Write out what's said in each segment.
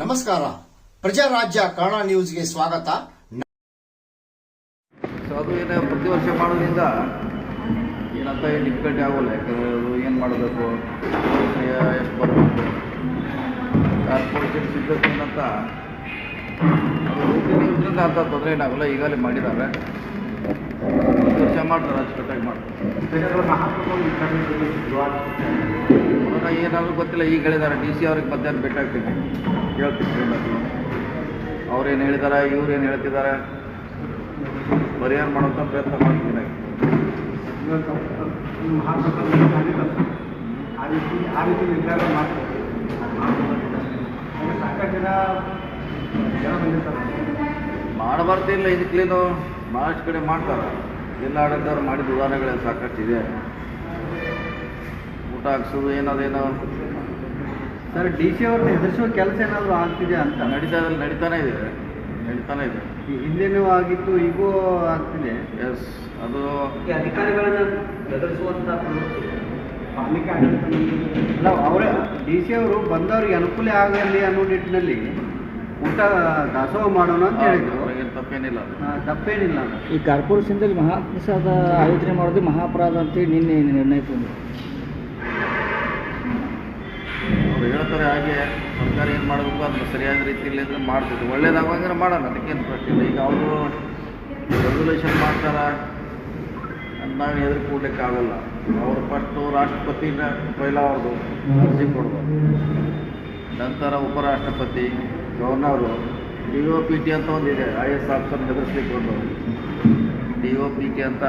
ನಮಸ್ಕಾರ. ಪ್ರಜಾರಾಜ್ಯ ಕನ್ನಡ ನ್ಯೂಸ್ಗೆ ಸ್ವಾಗತ. ಅದು ಪ್ರತಿ ವರ್ಷ ಮಾಡೋದ್ರಿಂದ ಏನಂತ ಏನು ಡಿಫಿಕಲ್ಟಿ ಆಗೋಲ್ಲ. ಯಾಕಂದರೆ ಅದು ಏನು ಮಾಡಬೇಕು ಎಷ್ಟು ಬರಬೇಕು? ಕಾರ್ಪೊರೇಷನ್ routine ಅಂತ ತೊಂದರೆ ಏನಾಗಲ್ಲ ಈಗಲೇ ಮಾಡಿದ್ದಾರೆ. ವರ್ಷ ಮಾಡ್ತಾರೆ ಏನಾದರೂ ಗೊತ್ತಿಲ್ಲ, ಈಗ ಹೇಳಿದ್ದಾರೆ ಡಿ ಸಿ ಅವ್ರಿಗೆ ಮಧ್ಯಾಹ್ನ ಬೆಟ್ಟಾಗ್ತೀನಿ ಹೇಳ್ತಿದ್ರು ಕೇಳ್ತೀನಿ ಅವ್ರೇನು ಹೇಳಿದ್ದಾರೆ ಇವ್ರು ಏನು ಹೇಳ್ತಿದ್ದಾರೆ ಪರಿಹಾರ ಮಾಡೋಂಥ ಪ್ರಯತ್ನ ಮಾಡ್ತೀನಿ ಆ ರೀತಿ ನಿರ್ಧಾರ ಮಾಡಬಾರ್ದಿಲ್ಲ ಇದಕ್ಕೇನು ಭಾಳಷ್ಟು ಕಡೆ ಮಾಡ್ತಾರೆ. ಎಲ್ಲ ಆಡಳಿತವ್ರು ಮಾಡಿದ ಉದಾಹರಣೆಗಳು ಸಾಕಷ್ಟು ಇದೆ ಊಟ ಹಾಕ್ಸೋದು ಏನದೇನೋ. ಸರ್ ಡಿ ಸಿ ಅವ್ರನ್ನ ಎದುರಿಸುವ ಕೆಲಸ ಏನಾದರೂ ಆಗ್ತಿದೆ ಅಂತ? ನಡೀತಾ ಇದೆ ನಡೀತಾನೆ ಇದೆ. ನಡೀತಾನೆ ಇದೆ. ಈ ಹಿಂದೆನೂ ಆಗಿತ್ತು ಈಗೂ ಆಗ್ತಿದೆ. ಎಸ್ ಅದು ಅಧಿಕಾರಿಗಳನ್ನ ಪಾಲಿಕೆ ಆಡಳಿತ ಅವರೇ ಡಿ ಸಿ ಅವರು ಬಂದವ್ರಿಗೆ ಅನುಕೂಲ ಆಗಲಿ ಅನ್ನೋ ನಿಟ್ಟಿನಲ್ಲಿ ಊಟ ದಾಸೋಹ ಮಾಡೋಣ ಅಂತ ಹೇಳಿದ್ರು. ತಪ್ಪೇನಿಲ್ಲ ತಪ್ಪೇನಿಲ್ಲ ಈ ಕಾರ್ಪೊರೇಷನ್ದಲ್ಲಿ ಮಹಾಪ್ರಸಾದ ಆಯೋಜನೆ ಮಾಡೋದು ಮಹಾಪರಾಧ ಅಂತೇಳಿ ನಿನ್ನೆ ನಿರ್ಣಯ ತಂದರು ಅವ್ರು ಹೇಳ್ತಾರೆ ಹಾಗೆ ಸರ್ಕಾರ ಏನು ಮಾಡಬೇಕು ಅದನ್ನ ಸರಿಯಾದ ರೀತಿಯಲ್ಲಿ ಅಂದ್ರೆ ಮಾಡ್ತಿದ್ರು ಒಳ್ಳೇದಾಗುವಂಗೆ ಮಾಡೋಣ ಅದಕ್ಕೇನು ಪ್ರಶ್ನೆ ಇಲ್ಲ. ಈಗ ಅವರು ರೆಗ್ಯುಲೇಷನ್ ಮಾಡ್ತಾರೆ ನಾವು ಎದುರು ಕೂಡ್ಲಿಕ್ಕೆ ಆಗಲ್ಲ. ಅವರು ಫಸ್ಟು ರಾಷ್ಟ್ರಪತಿನ ಪೈಲ ಅವ್ರದ್ದು ಅರ್ಜಿ ಕೊಡೋದು ನಂತರ ಉಪರಾಷ್ಟ್ರಪತಿ governor D O P T ಅಂತ ಒಂದಿದೆ ಐ ಎಸ್ ಆಫೀಸರ್ ಹೆದರ್ಸ್ಲಿಕ್ಕೆ ಒಂದು. ಡಿ ಒ ಪಿ ಟಿ ಅಂತ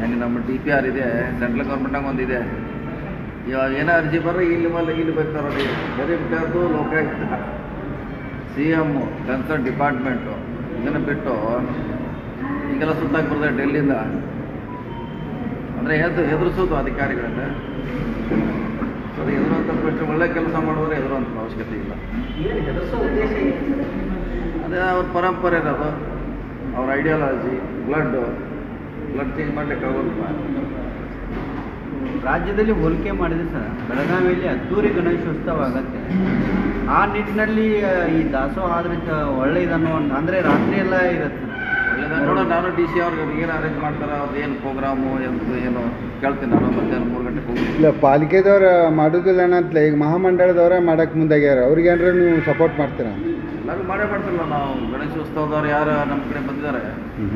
ಹೆಂಗೆ ನಮ್ಮ ಡಿ ಪಿ ಆರ್ ಇದೆ. ಸೆಂಟ್ರಲ್ ಗೌರ್ಮೆಂಟಾಗ ಒಂದು ಇದೆ. ಇವಾಗ ಏನೋ ಅರ್ಜಿ ಬರೋ ಇಲ್ಲಿ ಮೇಲೆ ಇಲ್ಲಿ ಬೇಕಾದ್ರೆ ಬರೀ ಬಿಟ್ಟು Lokayukta. C M concern department. ಇದನ್ನು ಬಿಟ್ಟು ಈಗೆಲ್ಲ ಸುತ್ತಾಗಿ ಬರ್ತದೆ ಡೆಲ್ಲಿಂದ ಅಂದರೆ ಎದು ಎದುರಿಸೋದು ಅಧಿಕಾರಿಗಳನ್ನ. ಸೊ ಅಂತ ಬಿಟ್ಟರೆ ಒಳ್ಳೆ ಕೆಲಸ ಮಾಡಿದ್ರೆ ಅಂತ ಅವಶ್ಯಕತೆ ಇಲ್ಲ. ಅದೇ ಅವ್ರ ಪರಂಪರೆ ಅದು. ಅವ್ರ ಐಡಿಯಾಲಜಿ ಬ್ಲಡ್ ಬ್ಲಡ್ ಚೇಂಜ್ ಮಾಡ್ಲಿಕ್ಕೆ ಆಗೋದಿಲ್ಲ. ರಾಜ್ಯದಲ್ಲಿ ಹೋಲಿಕೆ ಮಾಡಿದ್ರೆ ಸರ್ ಬೆಳಗಾವಿಯಲ್ಲಿ ಅದ್ದೂರಿ ಗಣೇಶೋತ್ಸವ ಆಗತ್ತೆ. ಆ ನಿಟ್ಟಿನಲ್ಲಿ ಈ ದಾಸೋಹ ಆದ್ರೆ ಒಳ್ಳೆಯದನ್ನೋ ಒಂದು- ಅಂದ್ರೆ ರಾತ್ರಿ ಎಲ್ಲ ಇರುತ್ತೆ ನೋಡೋಣ ನಾನು ಡಿ ಸಿ ಅವ್ರಿಗೆ ಏನು ಅರೇಂಜ್ ಮಾಡ್ತಾರೆ ಅವ್ರದ್ದು ಏನು ಪ್ರೋಗ್ರಾಮು ಎಂದು ಏನು ಕೇಳ್ತೀನಿ ನಾನು ಮಧ್ಯಾಹ್ನ ಮೂರು ಗಂಟೆಗೆ ಹೋಗಿ. ಇಲ್ಲ ಪಾಲಿಕೆದವ್ರು ಮಾಡೋದಿಲ್ಲ ಅನ್ನತ್ಲೆ ಈಗ ಮಹಾಮಂಡಳದವರೇ ಮಾಡೋಕ್ಕೆ ಮುಂದಾಗ್ಯಾರ. ಅವ್ರಿಗೆ ಏನಾರ ನೀವು ಸಪೋರ್ಟ್ ಮಾಡ್ತೀರಾ? ಎಲ್ಲರೂ ಮಾಡೇ ಮಾಡ್ತಿರಲ್ಲ ನಾವು ಗಣೇಶೋತ್ಸವದವ್ರು ಯಾರು ನಮ್ಮ ಕಡೆ ಬಂದಿದ್ದಾರೆ.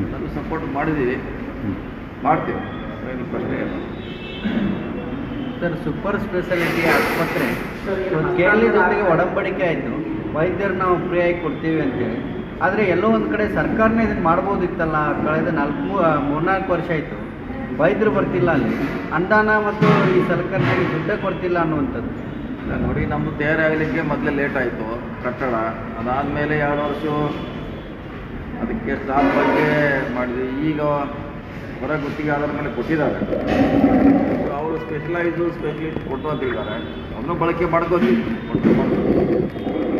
ಎಲ್ಲರೂ ಸಪೋರ್ಟ್ ಮಾಡಿದ್ದೀವಿ. ಮಾಡ್ತೀವಿ. ಏನು ಪ್ರಶ್ನೆ ಇಲ್ಲ. ಸರ್ ಸೂಪರ್ ಸ್ಪೆಷಾಲಿಟಿ ಆಸ್ಪತ್ರೆ. ಕೇರಳ ಜೊತೆಗೆ ಒಡಂಬಡಿಕೆ ಆಯಿತು. ವೈದ್ಯರು ನಾವು ಫ್ರೀಯಾಗಿ ಕೊಡ್ತೀವಿ ಅಂತೇಳಿ. ಆದರೆ ಎಲ್ಲೋ ಒಂದು ಕಡೆ ಸರ್ಕಾರನೇ ಇದನ್ನು ಮಾಡ್ಬೋದಿತ್ತಲ್ಲ? ಕಳೆದ ನಾಲ್ಕು ಮೂರ್ನಾಲ್ಕು ವರ್ಷ ಆಯಿತು. ವೈದ್ಯರು ಬರ್ತಿಲ್ಲ ಅಲ್ಲಿ. ಅನುದಾನ ಮತ್ತು ಈ ಸರ್ಕಾರನಾಗಿ ದುಡ್ಡೇ ಕೊಡ್ತಿಲ್ಲ ಅನ್ನುವಂಥದ್ದು. ನೋಡಿ ನಮ್ಮದು ತಯಾರಾಗಲಿಕ್ಕೆ ಮೊದಲೇ ಲೇಟ್ ಆಯಿತು. ಕಟ್ಟಡ. ಅದಾದಮೇಲೆ ಎರಡು ವರ್ಷ ಅದಕ್ಕೆ ಸ್ಟಾಫ್ ಬಗ್ಗೆ ಮಾಡಿದ್ವಿ. ಈಗ ಹೊರ ಗುತ್ತಿಗೆ ಆಧಾರ ಮೇಲೆ ಕೊಟ್ಟಿದ್ದಾರೆ. ಅವರು ಸ್ಪೆಷಲೈಸು ಸ್ಪೆಷಲಿಸ್ಟ್ ಕೊಟ್ಟು ಅಂತಿದ್ದಾರೆ. ಬಳಕೆ ಮಾಡ್ಕೋತೀವಿ.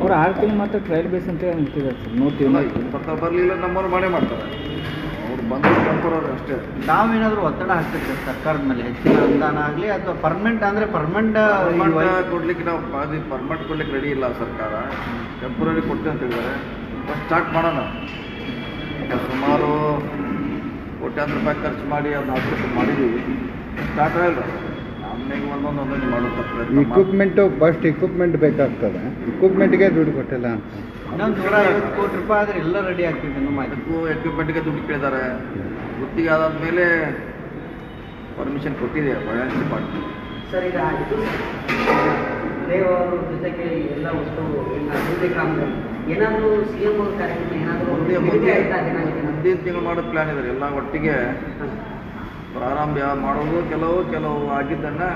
ಅವ್ರು ಆರು ತಿಂಗಳು ಮಾತ್ರ ಟ್ರಯಲ್ ಬೇಸ್ ಅಂತ ಹೇಳ್ತಿದ್ದಾರೆ ಸರ್ ನೋಡ್ತೀವಿ. ಇಲ್ಲ, ಇಪ್ಪತ್ತ ಬರಲಿಲ್ಲ ನಮ್ಮವ್ರು ಮಾಡೇ ಮಾಡ್ತಾರೆ. ಅವ್ರು ಬಂದು ಅಷ್ಟೇ. ನಾವೇನಾದರೂ ಒತ್ತಡ ಹಾಕ್ಬೇಕು ಸರ್ಕಾರದ ಮೇಲೆ ಹೆಚ್ಚಿನ ಅನುದಾನ ಆಗಲಿ ಅಥವಾ ಪರ್ಮನೆಂಟ್ ಅಂದರೆ ಪರ್ಮನೆಂಟ್ ಕೊಡ್ಲಿಕ್ಕೆ ನಾವು ಪರ್ಮನೆಂಟ್ ಕೊಡ್ಲಿಕ್ಕೆ ರೆಡಿ ಇಲ್ಲ ಸರ್ಕಾರ. ಟೆಂಪ್ರರಿ ಕೊಡ್ತೀವಿ ಅಂತ ಹೇಳಿದ್ದಾರೆ. ಫಸ್ಟ್ ಸ್ಟಾರ್ಟ್ ಮಾಡೋಣ. ಸುಮಾರು ಕೋಟ್ಯಾಂತರ ರೂಪಾಯಿ ಖರ್ಚು ಮಾಡಿ ಅದನ್ನ ಆಸ್ಪತ್ರೆ ಮಾಡಿದ್ದೀವಿ ಸ್ಟಾರ್ಟ್ ಆಗಿಲ್ಲ. ಆಮೇಲೆ ಒಂದೊಂದು. ಇಕ್ವಿಪ್ಮೆಂಟು ಫಸ್ಟ್ ಇಕ್ವಿಪ್ಮೆಂಟ್ ಬೇಕಾಗ್ತದೆ. ಇಕ್ವಿಪ್ಮೆಂಟ್ಗೆ ದುಡ್ಡು ಕೊಟ್ಟಿಲ್ಲ ಅಂತ. ಇನ್ನೊಂದು ನೂರ ಐವತ್ತು ಕೋಟಿ ರೂಪಾಯಿ ಆದರೆ ಎಲ್ಲ ರೆಡಿ ಆಗ್ತಿದೆ ನಮ್ಮ ಅದಕ್ಕೂ ಎಕ್ವಿಪ್ಮೆಂಟ್ಗೆ ದುಡ್ಡು ಕೇಳಿದ್ದಾರೆ ಗುತ್ತಿಗೆ ಆದಾದ್ಮೇಲೆ ಪರ್ಮಿಷನ್ ಕೊಟ್ಟಿದೆ ಫೈನಾನ್ಸ್ ಡಿಪಾರ್ಟ್ಮೆಂಟ್ ಸರ್ ಈಗ ಇದು ದೇವರು ಜೊತೆಗೆ ಎಲ್ಲ ವಸ್ತು ಅಭಿವೃದ್ಧಿ ಕಾಮಗಾರಿ ಏನಾದರೂ ಸಿ ಎಂ ಅವ್ರ ಕಾರ್ಯಕ್ರಮ ಏನಾದರೂ ಮುಂದಿನ ತಿಂಗಳು ಮಾಡೋ ಪ್ಲಾನ್ ಇದೆ ಎಲ್ಲ ಒಟ್ಟಿಗೆ ಪ್ರಾರಂಭ ಮಾಡೋದು ಕೆಲವು ಕೆಲವು ಆಗಿದ್ದನ್ನು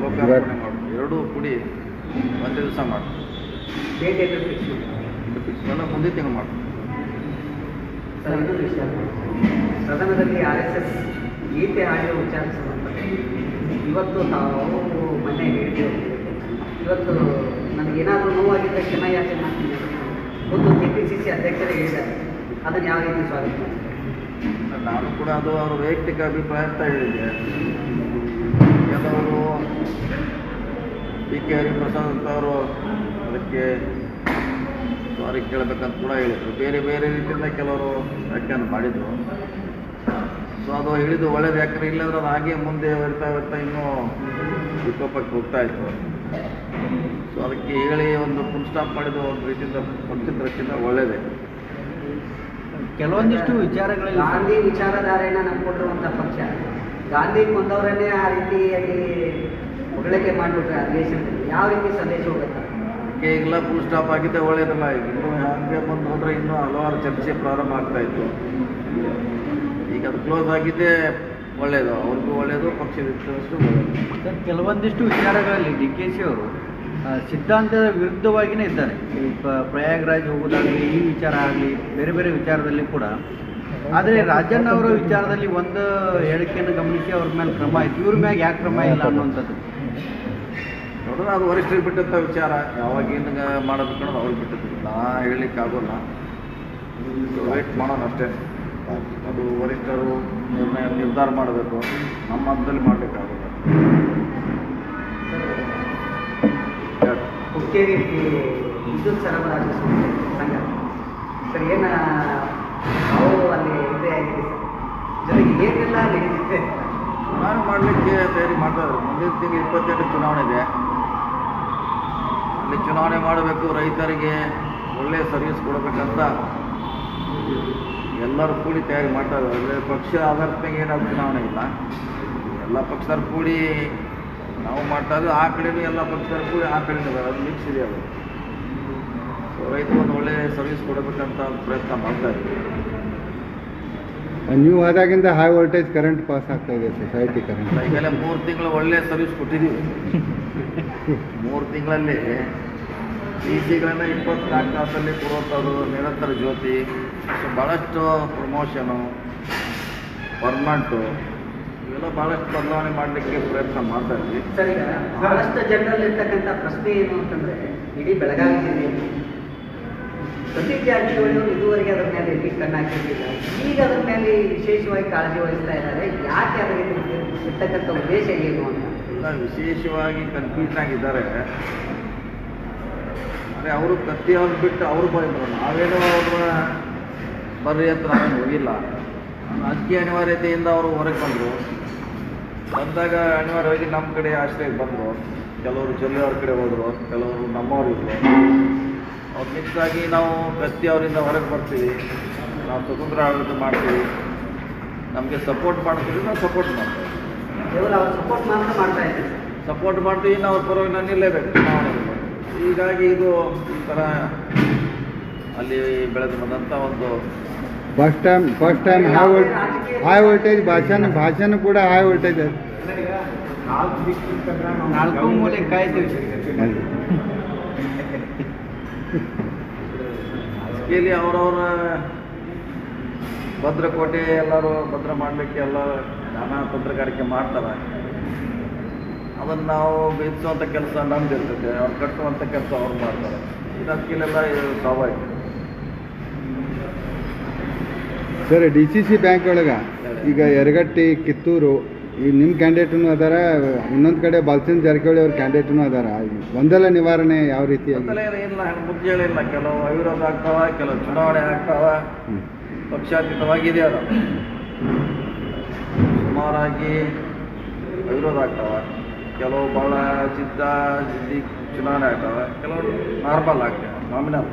ಲೋಕಾರ್ಪಣೆ ಮಾಡೋದು ಎರಡೂ ಕೂಡಿ ಒಂದು ದಿವಸ ಮಾಡೋದು ಡೇಟ್ ಏನಾದ್ರು ಫಿಕ್ಸ್ ಇದು ಮಾಡೋ ಮುಂದಿನ ತಿಂಗಳು ಮಾಡೋದು ಸರ್ ಇನ್ನೊಂದು ವಿಷಯ. ಸದನದಲ್ಲಿ ಆರ್ ಎಸ್ ಎಸ್ ಗೀತೆ ಹಾಡಿಯೋ ವಿಚಾರ ಸಂಬಂಧಪಟ್ಟ ಇವತ್ತು ತಾವು ಮನೆ ಹೇಳಿದ್ದೇವೆ ಇವತ್ತು ನನಗೇನಾದರೂ ನೋವಾಗಿದ್ದ ಕ್ಷಮ ಯಾಚನೆ ಮಾಡ್ತೀನಿ. ಒಂದು ಕೆ ಪಿ ಸಿ ಸಿ ಅಧ್ಯಕ್ಷರೇ ಹೇಳಿದ್ದಾರೆ. ಅದನ್ನು ಯಾವ ರೀತಿ ಸ್ವಾಗತ ನಾನು ಕೂಡ ಅದು ಅವರ ವೈಯಕ್ತಿಕ ಅಭಿಪ್ರಾಯ ಅಂತ ಹೇಳಿದೆ ಕೆಲವರು ಪಿ ಕೆ ಹರಿಪ್ರಸಾದ್ ಅಂತವರು ಅದಕ್ಕೆ ಸಾರಿ ಕೇಳಬೇಕಂತ ಕೂಡ ಹೇಳಿದರು. ಬೇರೆ ಬೇರೆ ರೀತಿಯಿಂದ ಕೆಲವರು ವ್ಯಾಖ್ಯಾನ ಮಾಡಿದರು. ಸೊ ಅದು ಹೇಳಿದ್ದು ಒಳ್ಳೇದು. ಯಾಕಂದ್ರೆ ಇಲ್ಲಾಂದ್ರೆ ಅದು ಹಾಗೆ ಮುಂದೆ ಬರ್ತಾ ಇರ್ತಾ ಇನ್ನೂ ವಿಕೋಪಕ್ಕೆ ಹೋಗ್ತಾ ಇತ್ತು. ಸೊ ಅದಕ್ಕೆ ಹೇಳಿ ಒಂದು ಫುಲ್ ಸ್ಟಾಪ್ ಮಾಡಿದ್ದು ಒಂದು ರೀತಿಯಿಂದ ಪಕ್ಷದ ದೃಷ್ಟಿಯಿಂದ ಒಳ್ಳೆಯದೇ ಕೆಲವೊಂದಿಷ್ಟು ವಿಚಾರಗಳು ಗಾಂಧಿ ವಿಚಾರಧಾರೆಯನ್ನ ನಂಬಿಕೊಂಡಿರುವಂಥ ಪಕ್ಷ. ಗಾಂಧಿ ಕೊಂದವರನ್ನೇ ಆ ರೀತಿಯಲ್ಲಿ ಹೊಗಳಿಕೆ ಮಾಡಿಬಿಟ್ರೆ ಅಧಿವೇಶನದಲ್ಲಿ ಯಾವ ರೀತಿ ಸಂದೇಶ ಹೋಗುತ್ತೆ? ಈಗೆಲ್ಲ ಫುಲ್ ಸ್ಟಾಪ್ ಆಗಿದ್ದೆ ಒಳ್ಳೆಯದಲ್ಲ ಈಗ ಇನ್ನೂ ಹಾಗೆ ಬಂದು ಹೋದ್ರೆ ಇನ್ನೂ ಹಲವಾರು ಚರ್ಚೆ ಪ್ರಾರಂಭ ಆಗ್ತಾ ಇತ್ತು. ಈಗ ಅದು ಕ್ಲೋಸ್ ಆಗಿದ್ದೇ ಒಳ್ಳೆಯದು ಅವ್ರಿಗೂ ಒಳ್ಳೆಯದು ಪಕ್ಷದ ಕೆಲವೊಂದಿಷ್ಟು ವಿಚಾರಗಳಲ್ಲಿ ಡಿ ಕೆ ಶಿ ಅವರು ಸಿದ್ಧಾಂತದ ವಿರುದ್ಧವಾಗಿಯೇ ಇದ್ದಾರೆ. ಪ್ರಯಾಗ್ರಾಜ್ ಹೋಗೋದಾಗಲಿ, ಈ ವಿಚಾರ ಆಗಲಿ, ಬೇರೆ ಬೇರೆ ವಿಚಾರದಲ್ಲಿ ಕೂಡ. ಆದರೆ ರಾಜಣ್ಣ ಅವರ ವಿಚಾರದಲ್ಲಿ ಒಂದು ಹೇಳಿಕೆಯನ್ನು ಗಮನಿಸಿ, ಅವ್ರ ಮೇಲೆ ಕ್ರಮ ಆಯಿತು. ಇವ್ರ ಮ್ಯಾಗ ಯಾಕೆ ಕ್ರಮ ಇಲ್ಲ ಅನ್ನುವಂಥದ್ದು. ನೋಡೋಣ ಅದು ವರಿಷ್ಠರಿಗೆ ಬಿಟ್ಟಂಥ ವಿಚಾರ. ಯಾವಾಗ ಏನು ಮಾಡಬೇಕು ಅನ್ನೋದು ಅವ್ರಿಗೆ ಬಿಟ್ಟದ್ದು. ನಾ ಹೇಳಲಿಕ್ಕೆ ಆಗೋಲ್ಲ ವೇಟ್ ಮಾಡೋಣ ಅಷ್ಟೇ. ಅದು ವರಿಷ್ಠರು ನಿರ್ಣಯ ನಿರ್ಧಾರ ಮಾಡಬೇಕು. ನಮ್ಮ ಹಂತದಲ್ಲಿ ಮಾಡಲಿಕ್ಕಾಗೋಲ್ಲ. ಹುಕ್ಕೇರಿ ವಿದ್ಯುತ್ ಸರಬರಾಜು ಸಂಸ್ಥೆ ಸಂಘ. ಸರ್ ಏನು ಅಲ್ಲಿ ಇದೆ ಆಗಿದೆ ಸರ್. ಜೊತೆಗೆ ಏನೆಲ್ಲ ನಡೀತಿದೆ ನಾನು ಮಾಡಲಿಕ್ಕೆ ತಯಾರಿ ಮಾಡ್ತಾ ಇದ್ದಾರೆ ಮುಂದಿನ ತಿಂಗಳು ಇಪ್ಪತ್ತೆಂಟು ಚುನಾವಣೆ ಇದೆ. ಅಲ್ಲಿ ಚುನಾವಣೆ ಮಾಡಬೇಕು, ರೈತರಿಗೆ ಒಳ್ಳೆಯ ಸರ್ವಿಸ್ ಕೊಡಬೇಕಂತ ಎಲ್ಲರೂ ಕೂಡಿ ತಯಾರಿ ಮಾಡ್ತಾ ಇದ್ದಾರೆ. ಪಕ್ಷ ಆಧಾರದ ಮೇಲೆ ಏನಾದ್ರು ಚುನಾವಣೆ ಇಲ್ಲ. ಎಲ್ಲ ಪಕ್ಷದವ್ರು ಕೂಡಿ ನಾವು ಮಾಡ್ತಾ ಇದ್ದೀವಿ. ಆ ಕಡೆನೂ ಎಲ್ಲ ಪಕ್ಷದವ್ರು ಕೂಡಿ ಆ ಕಡೆನೂ ಇದ್ದಾರೆ ಅದು ಮಿಕ್ಸ್ ಇದೆ ಅದು. ಸೊ ರೈತರು ಒಂದು ಒಳ್ಳೆಯ ಸರ್ವಿಸ್ ಕೊಡಬೇಕಂತ ಪ್ರಯತ್ನ ಮಾಡ್ತಾ ಇದ್ದೀವಿ ನೀವು ಆದಾಗಿಂದ ಹೈ ವೋಲ್ಟೇಜ್ ಕರೆಂಟ್ ಪಾಸ್ ಆಗ್ತಾ ಇದೆ ಸೊಸೈಟಿ ಕರೆಂಟ್ ಈಗೆಲ್ಲ ಮೂರು ತಿಂಗಳು ಒಳ್ಳೆ ಸರ್ವಿಸ್ ಕೊಟ್ಟಿದ್ದೀವಿ. ಮೂರು ತಿಂಗಳಲ್ಲಿ ಈ ಸಿಗಳನ್ನು ಇಪ್ಪತ್ನಾಲ್ಕು ತಾಸಲ್ಲಿ ಕೊಡುವಂಥದ್ದು ನಿರಂತರ ಜ್ಯೋತಿ ಸೊ ಭಾಳಷ್ಟು ಪ್ರಮೋಷನು ಪರ್ಮನೆಂಟು ಇವೆಲ್ಲ ಭಾಳಷ್ಟು ಬದಲಾವಣೆ ಮಾಡಲಿಕ್ಕೆ ಪ್ರಯತ್ನ ಮಾಡ್ತಾ ಇದ್ವಿ ಸರಿ ಭಾಳಷ್ಟು ಜನರಲ್ಲಿ ಇರ್ತಕ್ಕಂಥ ಪ್ರಶ್ನೆ ಏನು ಅಂತಂದರೆ ಇಡೀ ಬೆಳಗಾವಿ ಜಿಲ್ಲೆಯಲ್ಲಿ ಸತೀಶ್ ಜಾರಕಿಹೊಳಿ ಇದುವರೆಗೆ ಅದರ ಮೇಲೆ ಎಲ್ಲಿ ಕಣ್ಣು ಹಾಕಿರ್ಲಿಲ್ಲ. ಈಗ ಅದರ ಮೇಲೆ ವಿಶೇಷವಾಗಿ ಕಾಳಜಿ ವಹಿಸ್ತಾ ಇದ್ದಾರೆ. ಯಾಕೆ ಅದಕ್ಕೆ ಇರ್ತಕ್ಕಂಥ ಉದ್ದೇಶ ಏನು ಅಂತ? ವಿಶೇಷವಾಗಿ ಕನ್ಫ್ಯೂಸ್ ಆಗಿದ್ದಾರೆ. ಅಂದರೆ ಅವರು ಕತ್ತಿ ಅವ್ರು ಬಿಟ್ಟು ಅವರು ಬಂದರು ನಾವೇನೋ ಅವ್ರನ್ನ ಬರ್ರಿ ಅಂತ ನಾನು ಹೋಗಿಲ್ಲ. ರಾಜಕೀಯ ಅನಿವಾರ್ಯತೆಯಿಂದ ಅವರು ಹೊರಗೆ ಬಂದರು. ಬಂದಾಗ ಅನಿವಾರ್ಯವಾಗಿ ನಮ್ಮ ಕಡೆ ಆಶ್ರಯಕ್ಕೆ ಬಂದರು. ಕೆಲವರು ಜೊಲ್ಲೆಯವ್ರ ಕಡೆ ಹೋದರು. ಕೆಲವರು ನಮ್ಮವ್ರು ಅವ್ರು ಮಿಕ್ಸ್ ಆಗಿ ನಾವು ಪ್ರತಿ ಅವರಿಂದ ಹೊರಗೆ ಬರ್ತೀವಿ. ನಾವು ಸ್ವತಂತ್ರ ಆಡಳಿತ ಮಾಡ್ತೀವಿ. ನಮಗೆ ಸಪೋರ್ಟ್ ಮಾಡ್ತೀವಿ ನಾವು ಸಪೋರ್ಟ್ ಮಾಡ್ತೀವಿ. ಕೇವಲ ಅವ್ರು ಸಪೋರ್ಟ್ ಮಾತ್ರ ಮಾಡ್ತಾ ಇದ್ದೀವಿ ಸಪೋರ್ಟ್ ಮಾಡ್ತೀವಿ ನಾವು ಅವ್ರ ಪರವಾಗಿ ನಾನು ನಿಲ್ಲೇಬೇಕು. ಹೀಗಾಗಿ ಇದು ಈ ಥರ ಅಲ್ಲಿ ಬೆಳೆದು ಬಂದಂಥ ಒಂದು first time first time high volt high voltage ಭಾಷಣ ಭಾಷಣ ಕೂಡ ಹೈ ವೋಲ್ಟೇಜ್ ನಾಲ್ಕು ಮೂಲೆ ಕಾಯ್ತೀವಿ. ರಾಜಕೀಯಲ್ಲಿ ಅವರವರ ಭದ್ರಕೋಟೆ ಎಲ್ಲರೂ ಭದ್ರ ಮಾಡಲಿಕ್ಕೆ ಎಲ್ಲ ನಾನಾ ಪತ್ರಗಾರಿಕೆ ಮಾಡ್ತಾರೆ. ಅದನ್ನು ನಾವು ಬೇಯಿಸುವಂಥ ಕೆಲಸ ನಮ್ದು ಇರ್ತೈತೆ ಅವ್ರು ಕಟ್ಟುವಂಥ ಕೆಲಸ ಅವ್ರು ಮಾಡ್ತಾರೆ. ರಾಜಕೀಯಲೆಲ್ಲ ಸ್ವಾಭಾವಿಕ sir, D C C bank ಒಳಗೆ ಈಗ ಯರಗಟ್ಟಿ, ಕಿತ್ತೂರು ಈ ನಿಮ್ಮ ಕ್ಯಾಂಡಿಡೇಟ್ನು ಅದಾರ ಇನ್ನೊಂದು ಕಡೆ ಬಾಲ್ಚಂದ್ ಜಾರಕಿಹೊಳಿ ಅವ್ರ ಕ್ಯಾಂಡಿಡೇಟ್ನು ಅದಾರ. ಗೊಂದಲ ನಿವಾರಣೆ ಯಾವ ರೀತಿ ಮೊದಲೇ ಇಲ್ಲ ಮುಂಚೆಗಳಿಲ್ಲ ಕೆಲವು ಅವಿರೋಧ ಆಗ್ತಾವ ಕೆಲವು ಚುನಾವಣೆ ಆಗ್ತಾವ. ಪಕ್ಷಾತೀತವಾಗಿದೆ ಅದು. ಸುಮಾರಾಗಿ ಅವಿರೋಧ ಆಗ್ತಾವ. ಕೆಲವು ಬಹಳ ಜಿದ್ದ ಜಿದ್ದಿ ಚುನಾವಣೆ ಆಗ್ತಾವ. ಕೆಲವು ನಾರ್ಮಲ್ ಆಗ್ತಾವ ನಾಮಿನಲ್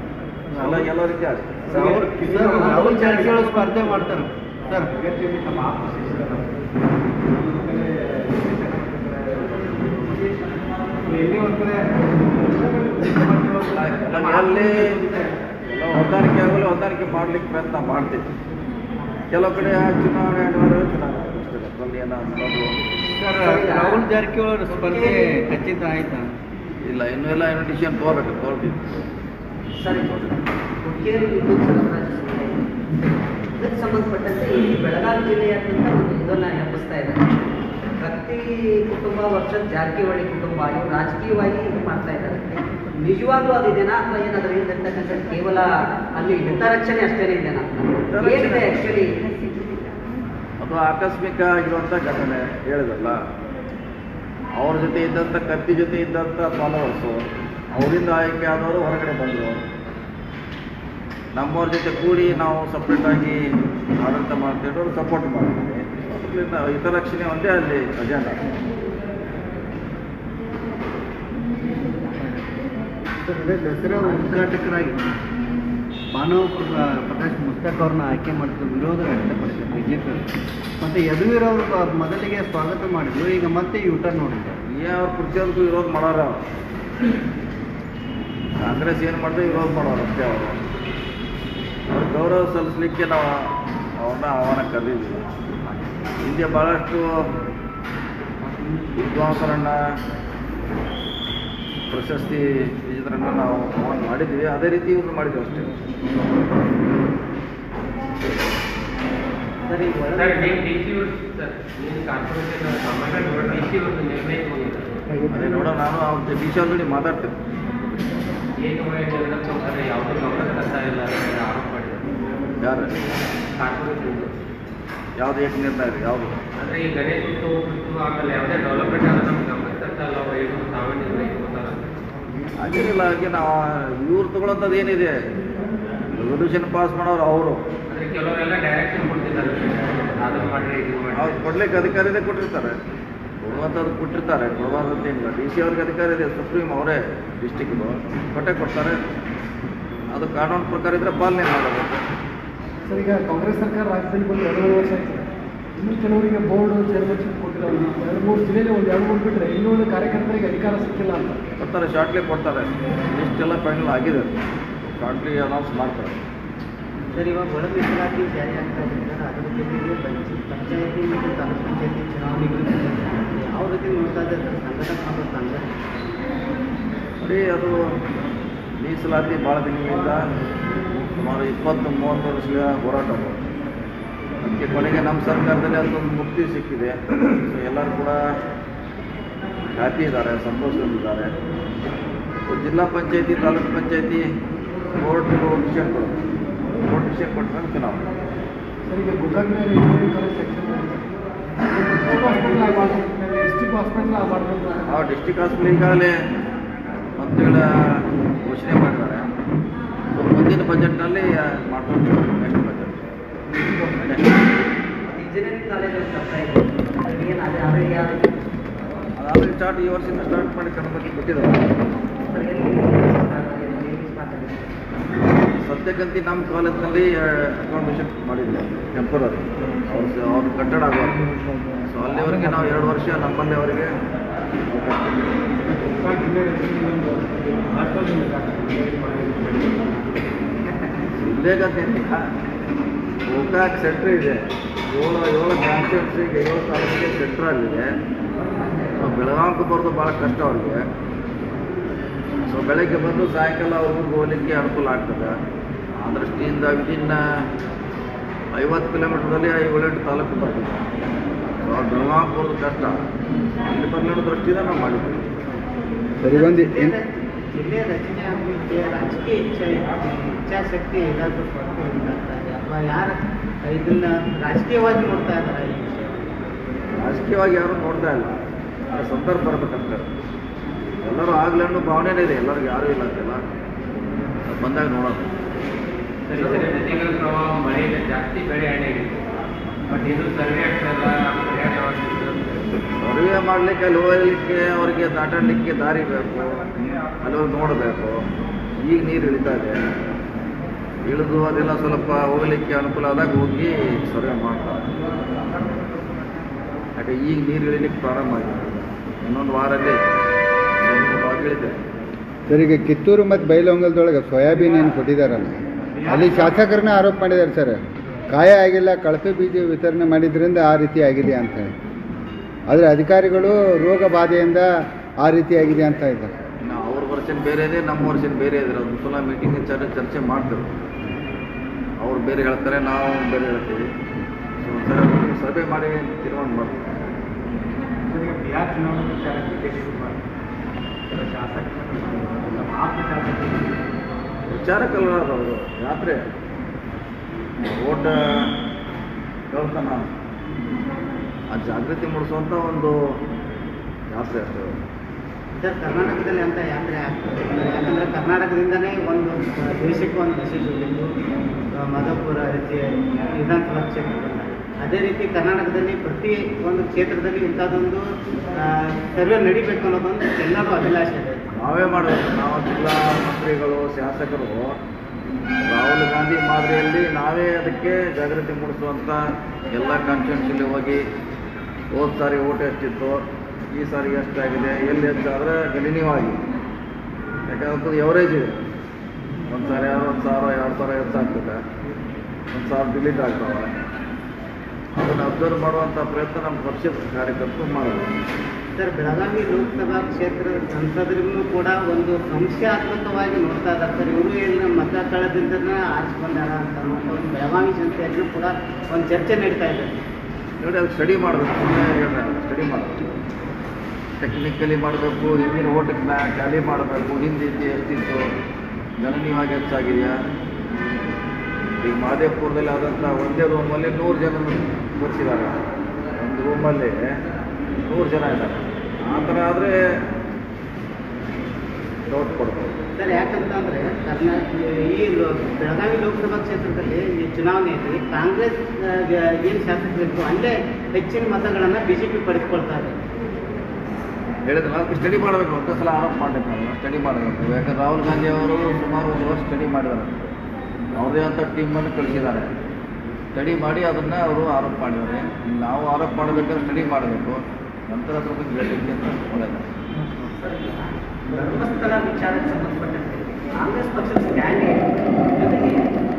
ಎಲ್ಲ ಎಲ್ಲ ರೀತಿ ಆಗ್ತದೆ ರಾಹುಲ್ ಜಾರಕಿಹೊಳಿ ಸ್ಪರ್ಧೆ ಮಾಡ್ತಾರೆ. ಸರ್ ಎಲ್ಲ ಹೊಂದಾಣಿಕೆ ಆಗಲು ಹೊಂದಾಣಿಕೆ ಮಾಡ್ಲಿಕ್ಕೆ ಪ್ರಯತ್ನ ಮಾಡ್ತೀವಿ ಕೆಲವು ಕಡೆ ಆ ಚುನಾವಣೆ ಅನಿವಾರ್ಯ ಚುನಾವಣೆ ರಾಹುಲ್ ಜಾರಕಿಹೊಳಿ ಸ್ಪರ್ಧೆ ಖಚಿತ ಆಯ್ತಾ? ಇಲ್ಲ ಇನ್ನೂ ಎಲ್ಲ ಏನೋ ಡಿಸಿಷನ್ ತೋರ್ಬೇಕು ಸರಿ ಇದಕ್ಕೆ ಸಂಬಂಧಪಟ್ಟಂತೆ ಈ ಬೆಳಗಾವಿ ಜಿಲ್ಲೆಯಾದ್ಯಂತ ಒಂದು ಇದನ್ನ ಎಬ್ಬಿಸ್ತಾ ಇದ್ದಾರೆ ಪ್ರತಿ ಕುಟುಂಬ ವರ್ಷದ ಜಾರಕಿಹೊಳಿ ಕುಟುಂಬ ಇವರು ರಾಜಕೀಯವಾಗಿ ಇದು ಮಾಡ್ತಾ ಇದ್ದಾರೆ. ನಿಜವಾಗ್ಲೂ ಅದು ಇದೇನಾ ಅಥವಾ ಏನಾದರೂ ಇರ್ತಕ್ಕಂಥ ಕೇವಲ ಅಲ್ಲಿ ಹಿತರಕ್ಷಣೆ ಅಷ್ಟೇ ಇದೆಯಾ ಏನಿದೆ ಆ್ಯಕ್ಚುಲಿ ಅದು ಆಕಸ್ಮಿಕ ಆಗಿರುವಂಥ ಘಟನೆ ಹೇಳಿದಲ್ಲ ಅವ್ರ ಜೊತೆ ಇದ್ದಂಥ ಕತ್ತಿ ಜೊತೆ ಇದ್ದಂಥ ಫಾಲೋವರ್ಸು ಅವರಿಂದ ಆಯ್ಕೆ ಆದವರು ಹೊರಗಡೆ ಬಂದರು. ನಮ್ಮವ್ರ ಜೊತೆ ಕೂಡಿ ನಾವು ಸಪ್ರೇಟಾಗಿ ಆಡಳಿತ ಅವ್ರು ಸಪೋರ್ಟ್ ಮಾಡ್ತೀವಿ ಹಿತರಕ್ಷಣೆ ಒಂದೇ ಅಲ್ಲಿ ಅಜೆಂಡಾ ಅದೇ ದಸರಾ ಉದ್ಘಾಟಕರಾಗಿ ಮಾನವ ಪ್ರ- ಪ್ರಕಾಶ್ ಮುಸ್ತಕ್ ಅವ್ರನ್ನ ಆಯ್ಕೆ ಮಾಡಿದ್ರು ವಿರೋಧ ವ್ಯಕ್ತಪಡಿಸಿದ್ರು ಬಿಜೆಪಿ ಮತ್ತೆ ಪಿ ಮತ್ತು ಯದುವೀರ್ ಅವರು ಮೊದಲಿಗೆ ಸ್ವಾಗತ ಮಾಡಿದ್ರು ಈಗ ಮತ್ತೆ ಯೂಟರ್ನ್ ನೋಡಿದ್ದಾರೆ. ಯಾವ ಪ್ರತಿಯೊಂದಕ್ಕೂ ವಿರೋಧ ಮಾಡೋರು ಕಾಂಗ್ರೆಸ್ ಏನು ಮಾಡಿದ್ರೆ ವಿರೋಧ ಮಾಡೋರು ಅಷ್ಟೇ ಅವರು ಅವ್ರ. ಗೌರವ ಸಲ್ಲಿಸಲಿಕ್ಕೆ ನಾವು ಅವ್ರನ್ನ ಆಹ್ವಾನ ಕರೆದಿದ್ವಿ ಹಿಂದೆ ಭಾಳಷ್ಟು ವಿದ್ವಾಂಸರನ್ನ ಪ್ರಶಸ್ತಿ ವಿಜೇತರನ್ನ ನಾವು ಆಹ್ವಾನ ಮಾಡಿದ್ವಿ. ಅದೇ ರೀತಿ ಇವ್ರನ್ನ ಮಾಡಿದ್ವಿ ಅಷ್ಟೇ. ಅದೇ ನೋಡೋಣ ನಾನು ಅವ್ರ ಡಿ ಸಿ ಆಲ್ರೆಡಿ ಮಾತಾಡ್ತೇನೆ ಯಾರು? ಯಾವ್ದು ಏಕ ನಿರ್ಣಯ ಯಾವುದು? ಅಂದರೆ ಈ ಗಣೇಶ ಆಮೇಲೆ ಯಾವುದೇ ಡೆವಲಪ್ಮೆಂಟ್ ಆದ್ರೆ ನಮ್ಗೆ ಹಾಗೇನಿಲ್ಲ ಹಾಗೆ ನಾವು ಇವ್ರು ತಗೊಳ್ಳೋಂಥದ್ದು ಏನಿದೆ? ರೆಸಲ್ಯೂಷನ್ ಪಾಸ್ ಮಾಡೋರು ಅವರು. ಕೆಲವರೆಲ್ಲ ಡೈರೆಕ್ಷನ್ ಕೊಡ್ತಿದ್ದಾರೆ. ಅವ್ರು ಕೊಡ್ಲಿಕ್ಕೆ ಅಧಿಕಾರ ಇದೆ ಕೊಟ್ಟಿರ್ತಾರೆ. ಕೊಡುವಂಥದ್ದು ಕೊಟ್ಟಿರ್ತಾರೆ. ಕೊಡಬಾರ್ದು ಏನಿಲ್ಲ. ಡಿ ಸಿ ಅವ್ರಿಗೆ ಅಧಿಕಾರ ಇದೆ ಸುಪ್ರೀಂ ಅವರೇ ಡಿಸ್ಟಿಕ್ದು ಕೊಟ್ಟೆ ಕೊಡ್ತಾರೆ. ಅದು ಕಾನೂನು ಪ್ರಕಾರ ಇದ್ರೆ ಪಾಲನೆ ಮಾಡಬೇಕು. ಸರ್ ಈಗ ಕಾಂಗ್ರೆಸ್ ಸರ್ಕಾರ ರಾಜ್ಯದಲ್ಲಿ ಬಂದು ಎರಡು ವರ್ಷ ಆಯ್ತು. ಇನ್ನೂ ಕೆಲವರಿಗೆ ಬೋರ್ಡ್ ಚೇರ್ಮನ್ಶಿಪ್ ಕೊಟ್ಟಿಲ್ಲ. ಎರಡು ಮೂರು ಜಿಲ್ಲೆಯಲ್ಲಿ ಒಂದು ಎರಡು ಮೂರು ಬಿಟ್ಟರೆ ಇನ್ನೂ ಒಂದು ಕಾರ್ಯಕರ್ತರಿಗೆ ಅಧಿಕಾರ ಸಿಕ್ಕಿಲ್ಲ ಅಂತ. ಕೊಡ್ತಾರೆ ಶಾರ್ಟ್ಲಿ ಕೊಡ್ತಾರೆ. ಲಿಸ್ಟೆಲ್ಲ ಫೈನಲ್ ಆಗಿದೆ. ಶಾರ್ಟ್ಲಿ ಅನೌನ್ಸ್ ಮಾಡ್ತಾರೆ. ಸರ್ ಇವಾಗ ಒಳ ಮೀಸಲಾತಿ ಜಾರಿ ಆಗ್ತಾ ಇದೆ. ಸರ್ ಅದರ ಜೊತೆಗೆ ಪಂಚ- ಪಂಚಾಯತಿ ಮತ್ತು ತಾಲೂಕು ಪಂಚಾಯತಿ ಚುನಾವಣೆಗಳು. ಯಾವ ರೀತಿ ನೋಡ್ತಾ ಇದೆ ಸರ್ ಸಂಘಟನೆ ನೋಡಿ ಅದು ಮೀಸಲಾತಿ ಭಾಳ ದಿನಗಳಿಂದ ಸುಮಾರು ಇಪ್ಪತ್ತು ಮೂವತ್ತು ವರ್ಷಗಳ ಹೋರಾಟ ಅದು. ಅದಕ್ಕೆ ಕೊನೆಗೆ ನಮ್ಮ ಸರ್ಕಾರದಲ್ಲಿ ಅದೊಂದು ಮುಕ್ತಿ ಸಿಕ್ಕಿದೆ. ಸೊ ಎಲ್ಲರೂ ಕೂಡ ಹ್ಯಾಪಿ ಇದ್ದಾರೆ ಸಂತೋಷದಲ್ಲಿದ್ದಾರೆ. ಜಿಲ್ಲಾ ಪಂಚಾಯತಿ ತಾಲೂಕು ಪಂಚಾಯತಿ ಕೋರ್ಟ್ ಡಿಸಿಷನ್ ಕೊಡೋದು ಕೋರ್ಟ್ ಡಿಸಿಷನ್ ಕೊಟ್ಟರೆ ಚುನಾವಣೆ. ಹಾಂ ಡಿಸ್ಟಿಕ್ ಹಾಸ್ಪಿಟಲ್ ಈಗಾಗಲೇ ಮಂತ್ರಿಗಳ ಘೋಷಣೆ ಮಾಡಿದ್ದಾರೆ. ಮುಂದಿನ ಬಜೆಟ್ನಲ್ಲಿ ಮಾಡ್ಕೊಂಡು ನೆಕ್ಸ್ಟ್ ಬಜೆಟ್. ಅದಾದ್ರೆ ಸ್ಟಾರ್ಟ್ ಈ ವರ್ಷದಿಂದ ಸ್ಟಾರ್ಟ್ ಮಾಡಿ ಎಲ್ಲಿ ಮಾತಾಡಿ ಸದ್ಯಕ್ಕಂತೂ ನಮ್ಮ ಕಾಲೇಜಿನಲ್ಲಿ ಅಕಾಮಿಡೇಷನ್ ಮಾಡಿದ್ದೆ ಟೆಂಪರರಿ ಅವ್ರು ಅವ್ರ ಕಟ್ಟಡ ಆಗೋದು ಸೊ ಅಲ್ಲಿವರೆಗೆ ನಾವು ಎರಡು ವರ್ಷ ನಮ್ಮಲ್ಲಿ ಅವರಿಗೆ ಇಲ್ಲೇಗಂತೇನಿಲ್ಲ ಗೋಕಾಕ್ ಸೆಂಟ್ರ್ ಇದೆ ಏಳು ಏಳು ಕಾನ್ಸ್ಟಿಟ್ಯೂನ್ಸಿಗೆ ಏಳು ತಾಲೂಕಿಗೆ ಸೆಂಟ್ರ್ ಅಲ್ಲಿದೆ ಸೊ ಬೆಳಗಾವಿಗೆ ಬರೋದು ಭಾಳ ಕಷ್ಟ ಅವ್ರಿಗೆ ಸೊ ಬೆಳಗ್ಗೆ ಬಂದು ಸಾಯಂಕಾಲ ಅವ್ರಿಗೆ ಹೋಗ್ಲಿಕ್ಕೆ ಅನುಕೂಲ ಆಗ್ತದೆ. ಆ ದೃಷ್ಟಿಯಿಂದ ವಿದಿನ್ ಐವತ್ತು ಕಿಲೋಮೀಟ್ರದಲ್ಲಿ ಏಳೆಂಟು ತಾಲೂಕು ಬರ್ತದೆ ಸೊ ಅವ್ರು ಬೆಳಗಾವಿಗೆ ಬರೋದು ಕಷ್ಟ ಅಲ್ಲಿ ಬರಲಿರೋ ದೃಷ್ಟಿಯಿಂದ ನಾವು ಮಾಡಿದ್ವಿ. ಸರಿ ಏನ್ ಜಿಲ್ಲೆ ರಚನೆ ಆಗಲಿಕ್ಕೆ ರಾಜಕೀಯ ಇಚ್ಛೆ ಇಚ್ಛಾಶಕ್ತಿ ಏನಾದರೂ ಕೊರತೆ ಅಥವಾ ಯಾರು ಇದನ್ನ ರಾಜಕೀಯವಾಗಿ ನೋಡ್ತಾ ಇದ್ದಾರೆ ಈ ವಿಷಯ? ರಾಜಕೀಯವಾಗಿ ಯಾರು ನೋಡ್ತಾ ಇಲ್ಲ. ಆ ಸಂದರ್ಭ ಬರ್ಬೇಕಂತ. ಎಲ್ಲರೂ ಆಗ್ಲಿ ಅನ್ನೋ ಭಾವನೆನೇ ಇದೆ. ಎಲ್ಲರಿಗೂ ಯಾರೂ ಇಲ್ಲ ಅಂತೆಲ್ಲ. ಅದು ಬಂದಾಗ ನೋಡೋದು ಸರಿ ಸರಿ. ನದಿಗಳ ಪ್ರವಾಹ ಮಳೆಯಿಂದ ಜಾಸ್ತಿ ಬೆಳೆ ಹಾನಿಯಾಗಿದೆ ಬಟ್ ಇದು ಸರ್ವೆ ಆಗ್ತಾ ಪರ್ಯಾಯವಾಗಿ ಸರ್ವೆ ಮಾಡಲಿಕ್ಕೆ ಅಲ್ಲಿ ಹೋಗಲಿಕ್ಕೆ ಅವರಿಗೆ ದಾಟಾಡಲಿಕ್ಕೆ ದಾರಿ ಬೇಕು. ಅಲ್ಲಿ ನೋಡಬೇಕು. ಈಗ ನೀರು ಇಳಿತಾ ಇದೆ. ಇಳಿದು ಅದೆಲ್ಲ ಸ್ವಲ್ಪ ಹೋಗಲಿಕ್ಕೆ ಅನುಕೂಲ ಆದಾಗ ಹೋಗಿ ಸರ್ವೆ ಮಾಡ್ತಾರೆ ಯಾಕೆ ಈಗ ನೀರು ಇಳಿಲಿಕ್ಕೆ ಪ್ರಾರಂಭ ಆಗಿದೆ. ಇನ್ನೊಂದು ವಾರದಲ್ಲಿ ಸರ್ ಈಗ ಕಿತ್ತೂರು ಮತ್ತು ಬೈಲಹೊಂಗಲ್ದೊಳಗೆ ಸೋಯಾಬೀನ್ ಏನು ಕೊಟ್ಟಿದ್ದಾರಲ್ಲ? ಅಲ್ಲಿ ಶಾಸಕರನ್ನ ಆರೋಪ ಮಾಡಿದ್ದಾರೆ ಸರ್. ಕಾಯ ಆಗಿಲ್ಲ, ಕಳಪೆ ಬೀಜ ವಿತರಣೆ ಮಾಡಿದ್ರಿಂದ ಆ ರೀತಿ ಆಗಿದೆ ಅಂತ ಹೇಳಿ. ಆದರೆ ಅಧಿಕಾರಿಗಳು ರೋಗ ಬಾಧೆಯಿಂದ ಆ ರೀತಿಯಾಗಿದೆ ಆಗಿದೆ ಅಂತ ಇದ್ದಾರೆ. ಇನ್ನು ಅವ್ರ ವರ್ಷನ್ ಬೇರೆ ಇದೆ ನಮ್ಮ ವರ್ಷನ್ ಬೇರೆ ಇದೆ ಒಂದು ಸಲ ಮೀಟಿಂಗ್ ಚರ್ಚೆ ಚರ್ಚೆ ಮಾಡ್ತೇವೆ ಅವ್ರು ಬೇರೆ ಹೇಳ್ತಾರೆ ನಾವು ಬೇರೆ ಹೇಳ್ತೀವಿ. ಸೊ ಒಂದ್ಸಲ ಸಭೆ ಮಾಡಿ ತೀರ್ಮಾನ ಮಾಡ್ತೀವಿ. ಬಿಹಾರ್ ಚುನಾವಣೆ ವಿಚಾರಕ್ಕಲ್ಲ ಅವರು. ಯಾತ್ರೆ. ಓಟ್ ಕೇಳ್ತಾನ ಆ ಜಾಗೃತಿ ಮೂಡಿಸುವಂಥ ಒಂದು ಜಾತ್ರೆ ಅಷ್ಟೇ ಅದು. ಸರ್ ಕರ್ನಾಟಕದಲ್ಲಿ ಅಂತ ಯಾತ್ರೆ ಆಗ್ತದೆ. ಯಾಕಂದರೆ ಕರ್ನಾಟಕದಿಂದನೇ ಒಂದು ದೇಶಕ್ಕೆ ಒಂದು ಮೆಸೇಜ್ ಹೋಗಿದ್ದು ಮಧುಪುರ ಮಾಧವಪುರ ರೀತಿ ವಿಧಾನಸಭಾ ಕ್ಷೇತ್ರದಲ್ಲಿ. ಅದೇ ರೀತಿ ಕರ್ನಾಟಕದಲ್ಲಿ ಪ್ರತಿ ಒಂದು ಕ್ಷೇತ್ರದಲ್ಲಿ ಇಂಥದ್ದೊಂದು ಸರ್ವೆ ನಡಿಬೇಕು ಅನ್ನೋದೊಂದು ಎಲ್ಲರೂ ಅಭಿಲಾಷೆ ಇದೆ. ನಾವೇ ಮಾಡಬೇಕು. ನಾವು ಜಿಲ್ಲಾ ಮಂತ್ರಿಗಳು ಶಾಸಕರು ರಾಹುಲ್ ಗಾಂಧಿ ಮಾದರಿಯಲ್ಲಿ ನಾವೇ ಅದಕ್ಕೆ ಜಾಗೃತಿ ಮೂಡಿಸುವಂಥ ಎಲ್ಲ ಕಾನ್ಸ್ಟಿಟ್ಯೂನ್ಸಿಲಿ ಹೋಗಿ ಹೋದ ಸಾರಿ ಓಟ್ ಎಷ್ಟಿತ್ತು, ಈ ಸಾರಿ ಎಷ್ಟಾಗಿದೆ, ಎಲ್ಲಿ ಹೆಚ್ಚಾದರೆ ಗಣನೀಯವಾಗಿ. ಯಾಕಂದ್ರೆ ಎವರೇಜ್ ಇದೆ. ಒಂದು ಸಾರಿ ಯಾರು ಒಂದು ಸಾವಿರ, ಎರಡು ಸಾವಿರ ಹೆಚ್ಚಾಗ್ತದೆ ಒಂದು ಸಾವಿರ ಡಿಲೀಟ್ ಆಗ್ತಾವೆ ಅದನ್ನು ಅಬ್ಸರ್ವ್ ಮಾಡುವಂಥ ಪ್ರಯತ್ನ ನಮ್ಮ ಪಕ್ಷದ ಕಾರ್ಯಕರ್ತರು ಮಾಡಬೇಕು. ಸರ್, ಬೆಳಗಾವಿ ಲೋಕಸಭಾ ಕ್ಷೇತ್ರದ ಸಂಸದರಿಗೂ ಕೂಡ ಒಂದು ಸಂಶಯಾತ್ಮಕವಾಗಿ ನೋಡ್ತಾ ಇದ್ದಾರೆ. ಸರ್, ಇವರು ಏನು ಮತ ಕಳೆದಿಂದ ಆರಿಸ್ಕೊಂಡಾರ ಅಂತ ಬೆಳಗಾವಿ ಜನತೆಯಲ್ಲೂ ಕೂಡ ಒಂದು ಚರ್ಚೆ ನಡೀತಾ ಇದೆ. ನೋಡಿ, ಅದು ಸ್ಟಡಿ ಮಾಡಬೇಕು ಸ್ಟಡಿ ಮಾಡಬೇಕು. ಟೆಕ್ನಿಕಲಿ ಮಾಡಬೇಕು, ಹಿಂದಿನ ಓಟಕ್ಕೆ ಟ್ಯಾಲಿ ಮಾಡಬೇಕು ಹಿಂದಿದ್ದು ಎಷ್ಟಿತ್ತು ಗಣನೀಯವಾಗಿ ಹೆಚ್ಚಾಗಿದೆಯಾ? ಈಗ ಮಹದೇವಪುರದಲ್ಲಿ ಆದಂಥ ಒಂದೇ ರೂಮಲ್ಲಿ ನೂರು ಜನ ಬರ್ಸಿದ್ದಾರೆ ಒಂದು ರೂಮಲ್ಲಿ ನೂರು ಜನ ಇದ್ದಾರೆ. ಆ ಥರ ಆದರೆ ಡೌಟ್ ಕೊಡ್ಬೋದು. ಸರ್ ಯಾಕಂತಂದ್ರೆ ಕರ್ನಾಟಕ ಈ ಲೋ- ಬೆಳಗಾವಿ ಲೋಕಸಭಾ ಕ್ಷೇತ್ರದಲ್ಲಿ ಈ ಚುನಾವಣೆಯಲ್ಲಿ ಕಾಂಗ್ರೆಸ್ ಏನು ಶಾಸಕರಿತ್ತು ಅಲ್ಲೇ ಹೆಚ್ಚಿನ ಮತಗಳನ್ನು ಬಿ ಜೆ ಪಿ ಪಡೆದುಕೊಳ್ತಾ ಇದೆ. ಹೇಳಿದ್ರೆ. ನಾವು ಸ್ಟಡಿ ಮಾಡಬೇಕು. ಒಂದು ಸಲ ಆರೋಪ ಮಾಡಬೇಕು ನಾನು. ಸ್ಟಡಿ ಮಾಡಬೇಕು. ಯಾಕಂದ್ರೆ ರಾಹುಲ್ ಗಾಂಧಿ ಅವರು ಸುಮಾರು ಒಂದು ವರ್ಷ ಸ್ಟಡಿ ಮಾಡಿದ್ದಾರೆ. ಅವ್ರದೇ ಅಂತ ಟೀಮನ್ನು ಕಳಿಸಿದ್ದಾರೆ. ಸ್ಟಡಿ ಮಾಡಿ ಅದನ್ನು ಅವರು ಆರೋಪ ಮಾಡಿದ್ದಾರೆ. ನಾವು ಆರೋಪ ಮಾಡಬೇಕಾದ್ರೆ ಸ್ಟಡಿ ಮಾಡಬೇಕು. ನಂತರ ಅದ್ರ ಬಗ್ಗೆ ಹೇಳಲಿಕ್ಕೆ ಅಂತ ಒಳ್ಳೆಯದು. ಧರ್ಮಸ್ಥಳ ವಿಚಾರಕ್ಕೆ ಸಂಬಂಧಪಟ್ಟಂತೆ ಕಾಂಗ್ರೆಸ್ ಪಕ್ಷದ ಸ್ಟ್ಯಾಂಡ್ ಏನು ಜೊತೆಗೆ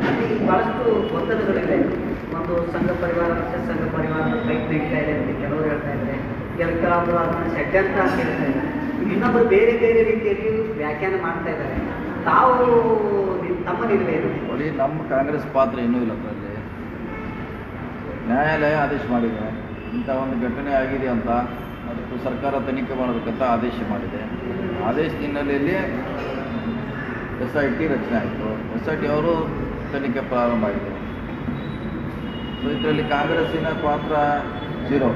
ಅಲ್ಲಿ ಬಹಳಷ್ಟು ಗೊಂದಲಗಳಿವೆ. ಒಂದು ಸಂಘ ಪರಿವಾರ ಮತ್ತು ಸಂಘ ಪರಿವಾರ ಕೈ ನಡೀತಾ ಇದೆ ಅಂತ ಕೆಲವರು ಹೇಳ್ತಾ ಇದ್ದಾರೆ. ಕೆಲ ಕೆಲವರು ಅದನ್ನು ಷಡ್ಯಂತ್ರ ಅಂತ ಹೇಳ್ತಾ ಇದ್ದಾರೆ. ಇನ್ನೊಬ್ಬರು ಬೇರೆ ಬೇರೆ ರೀತಿಯಲ್ಲಿ ವ್ಯಾಖ್ಯಾನ ಮಾಡ್ತಾ ಇದ್ದಾರೆ. ತಾವು ತಮ್ಮ ನೋಡಿ, ನಮ್ಮ ಕಾಂಗ್ರೆಸ್ ಪಾತ್ರ ಇನ್ನೂ ಇಲ್ಲ ಅದರಲ್ಲಿ ನ್ಯಾಯಾಲಯ ಆದೇಶ ಮಾಡಿದೆ. ಇಂಥ ಒಂದು ಘಟನೆ ಆಗಿದೆ ಅಂತ ಅದಕ್ಕೂ ಸರ್ಕಾರ ತನಿಖೆ ಮಾಡಬೇಕಂತ ಆದೇಶ ಮಾಡಿದೆ. ಆದೇಶದ ಹಿನ್ನೆಲೆಯಲ್ಲಿ ಎಸ್ ಐ ಟಿ ರಚನೆ ಆಯಿತು. ಎಸ್ ಐ ಟಿ ಅವರು ತನಿಖೆ ಪ್ರಾರಂಭ ಆಯಿತು ಸೊ ಇದರಲ್ಲಿ ಕಾಂಗ್ರೆಸ್ಸಿನ ಪಾತ್ರ ಜೀರೋ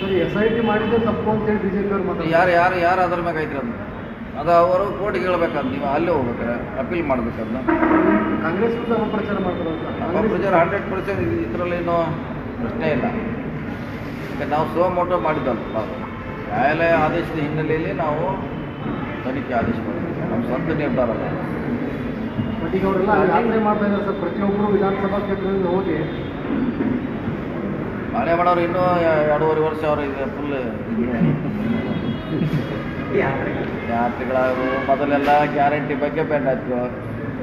ಸರಿ ಎಸ್ ಐ ಟಿ ಮಾಡಿದ್ದೆ ತಪ್ಪು ಅಂತೇಳಿ ಹೇಳಿ ಜೆ ಪಿ ಅವ್ರು ಮಾತಾಡ್ತಾರೆ. ಯಾರು ಯಾರು ಯಾರು ಅದ್ರ ಮೇಲೆ ಐತ್ರಿ ಅದು ಅದು ಅವರು ಕೋರ್ಟ್ಗೆ ಹೇಳ್ಬೇಕಂತ ನೀವು ಅಲ್ಲೇ ಹೋಗ್ಬೇಕಾರೆ ಅಪೀಲ್ ಮಾಡ್ಬೇಕಂತ ಕಾಂಗ್ರೆಸ್ ಅಪಪ್ರಚಾರ ಮಾಡ್ತಾರೆ ಪ್ರಚಾರ ಹಂಡ್ರೆಡ್ ಪರ್ಸೆಂಟ್ ಇದರಲ್ಲೇನು ಪ್ರಶ್ನೆ ಇಲ್ಲ. ಯಾಕೆ ನಾವು ಸೋ ಮೋಟೋ ಮಾಡಿದ್ದಲ್ಲ. ನಾವು ನ್ಯಾಯಾಲಯ ಆದೇಶದ ಹಿನ್ನೆಲೆಯಲ್ಲಿ ನಾವು ತನಿಖೆ ಆದೇಶ ಮಾಡಿದ್ದೀವಿ ನಮ್ಮ ಸ್ವಂತ ನಿರ್ಧಾರ ಅಲ್ಲ. ಬಟ್ ಈಗ ಅವರೆಲ್ಲ ಯಾತ್ರೆ ಮಾಡ್ತಾ ಇದ್ದಾರೆ ಸರ್. ಪ್ರತಿಯೊಬ್ಬರು ವಿಧಾನಸಭಾ ಕ್ಷೇತ್ರದಿಂದ ಹೋಗಿ. ಮಳೆ ಮಾಡೋರು ಇನ್ನೂ ಎರಡೂವರೆ ವರ್ಷ ಅವರು ಇದೆ ಫುಲ್ ಯಾತ್ರಿಗಳಾದರು ಮೊದಲೆಲ್ಲ ಗ್ಯಾರಂಟಿ ಬಗ್ಗೆ ಬೆಂಡ್ ಆಯ್ತು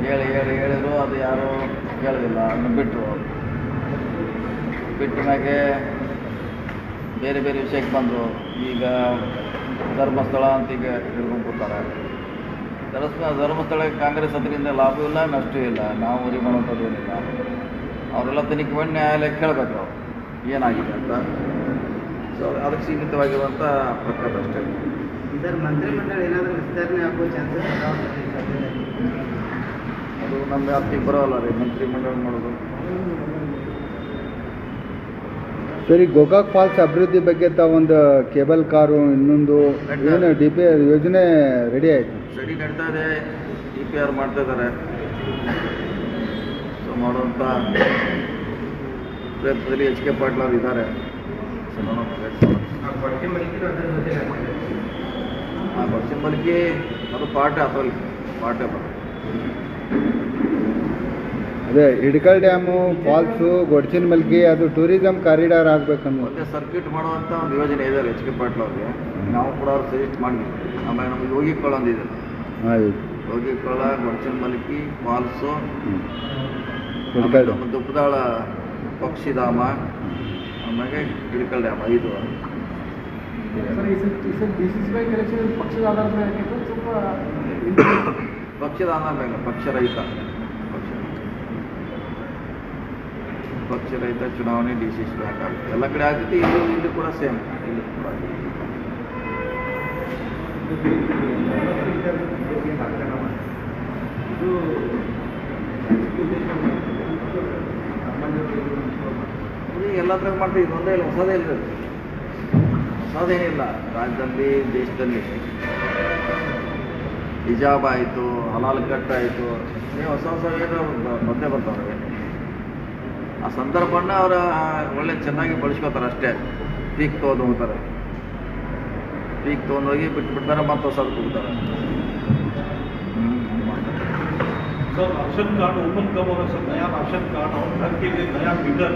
ಹೇಳಿ ಹೇಳಿ ಹೇಳಿದ್ರು. ಅದು ಯಾರು ಕೇಳೋದಿಲ್ಲ ಅದನ್ನು ಬಿಟ್ಟರು ಬಿಟ್ಟ ಮ್ಯಾಗೆ ಬೇರೆ ಬೇರೆ ವಿಷಯಕ್ಕೆ ಬಂದರು. ಈಗ ಧರ್ಮಸ್ಥಳ ಅಂತ ಈಗ ಹಿಡ್ಕೊಂಡು ಕೂತಾರೆ ಧರ್ಮಸ್ಥಳ ಧರ್ಮಸ್ಥಳಕ್ಕೆ ಕಾಂಗ್ರೆಸ್ ಅದರಿಂದ ಲಾಭ ಇಲ್ಲ ನಷ್ಟ ಇಲ್ಲ. ನಾವು ಉರಿ ಮಾಡೋಂಥದ್ದು ಏನಿಲ್ಲ. ಅವರೆಲ್ಲ ತನಿಖೆ ಮಾಡಿ ನ್ಯಾಯಾಲಯಕ್ಕೆ ಕೇಳಬೇಕು ಅವರು. ಏನಾಗಿದೆ ಅಂತ. ಸೊ ಅದಕ್ಕೆ ಸೀಮಿತವಾಗಿರುವಂಥ ಪ್ರಕಾರ ಅಷ್ಟೇ. ಇದರ ಮಂತ್ರಿಮಂಡಲ ಏನಾದರೂ ವಿಸ್ತರಣೆ ಆಗುವ ಚಾನ್ಸಸ್ ಅದು ನಮ್ಮ ವ್ಯಾಪ್ತಿಗೆ ಬರೋಲ್ಲ ರೀ. ಮಂತ್ರಿಮಂಡಲ ಮಾಡೋದು ಸರಿ ಗೋಕಾಕ್ ಫಾಲ್ಸ್ ಅಭಿವೃದ್ಧಿ ಬಗ್ಗೆ ಒಂದು ಕೇಬಲ್ ಕಾರು ಇನ್ನೊಂದು ಏನು ಡಿ ಪಿ ಆರ್ ಯೋಜನೆ ರೆಡಿ ಆಯಿತು? ಸ್ಟಡಿ ನಡೀತಾ ಇದೆ. ಡಿ ಪಿ ಆರ್ ಮಾಡ್ತಾ ಇದ್ದಾರೆ ಸೊ ಮಾಡುವಂಥ ಪ್ರಯತ್ನದಲ್ಲಿ ಎಚ್ ಕೆ ಪಾಟೀಲ್ ಅವರು ಇದ್ದಾರೆ ಸೊ ನೋಡೋಣ. ಪ್ರಯತ್ನ ಆ ಅದು ಪಾಠ ಅಥವಾ ಪಾಠ ಬರೋದು ಅದೇ ಹಿಡ್ಕಲ್ ಡ್ಯಾಮು ಫಾಲ್ಸು ಗೊಡ್ಚಿನ ಮಲ್ಕಿ ಅದು ಟೂರಿಸಂ ಕಾರಿಡಾರ್ ಆಗ್ಬೇಕು ಮತ್ತೆ ಸರ್ಕ್ಯೂಟ್ ಮಾಡುವಂಥ ಒಂದು ಯೋಜನೆ ಇದೆ ಎಚ್ ಕೆ ಪಾಟೀಲ್ ಅವ್ರಿಗೆ. ನಾವು ಕೂಡ ಅವ್ರು ಸಜೆಸ್ಟ್ ಮಾಡಿದ್ವಿ ಆಮೇಲೆ ನಮ್ಗೆ ಯೋಗಿ ಕೊಳ ಒಂದಿದೆ ಹಾಂ ಯೋಗಿ ಕೊಳ ಗೊಡ್ಚಿನ ಮಲ್ಕಿ ಫಾಲ್ಸು ಆಮೇಲೆ ನಮ್ಮ ದುಪ್ಪದಾಳ ಪಕ್ಷಿಧಾಮ ಆಮೇಲೆ ಹಿಡ್ಕಲ್ ಡ್ಯಾಮ್ ಐದು. ಸರ್ ಈ ಬಿ ಸಿ ಎಲೆಕ್ಷನ್ ಪಕ್ಷದ ಆಧಾರದ ಮೇಲೆ ಆಗಿತ್ತು ಸ್ವಲ್ಪ ಪಕ್ಷದ ಪಕ್ಷ ಪಕ್ಷರಹಿತ ಚುನಾವಣೆ ಡಿ ಸಿ ಎಲ್ಲ ಕಡೆ ಆಗುತ್ತೆ, ಇಲ್ಲಿ ಇಲ್ಲಿ ಕೂಡ ಸೇಮ್ ಇಲ್ಲಿ ಕೂಡ ಎಲ್ಲದ್ರಾಗ ಮಾಡ್ತೀವಿ ಇದೊಂದೇ ಇಲ್ಲ, ಹೊಸದೇ ಇಲ್ಲ ಇದು. ಹೊಸದೇನಿಲ್ಲ. ರಾಜ್ಯದಲ್ಲಿ, ದೇಶದಲ್ಲಿ. ಹಿಜಾಬ್ ಆಯಿತು, ಹಲಾಲ್ ಕಟ್ ಆಯಿತು. ಹೊಸ ಹೊಸ ಏನು ಬಂದೇ ಬರ್ತಾವೆ ಆ ಸಂದರ್ಭನ ಅವರ ಒಳ್ಳೆ ಚೆನ್ನಾಗಿ ಬಳಸ್ಕೋತಾರೆ ಅಷ್ಟೇ ಪೀಕ್ ತೊಗೊಂಡು ಹೋಗ್ತಾರೆ ಪೀಕ್ ತೊಗೊಂಡೋಗಿ ಬಿಟ್ಬಿಡ್ತಾರೆ ಮತ್ತೆ ಹೊಸದು ಕೊಡ್ತಾರೆ सर राशन कार्ड ओपन कब होगा सर नया राशन कार्ड और घर के लिए नया मीटर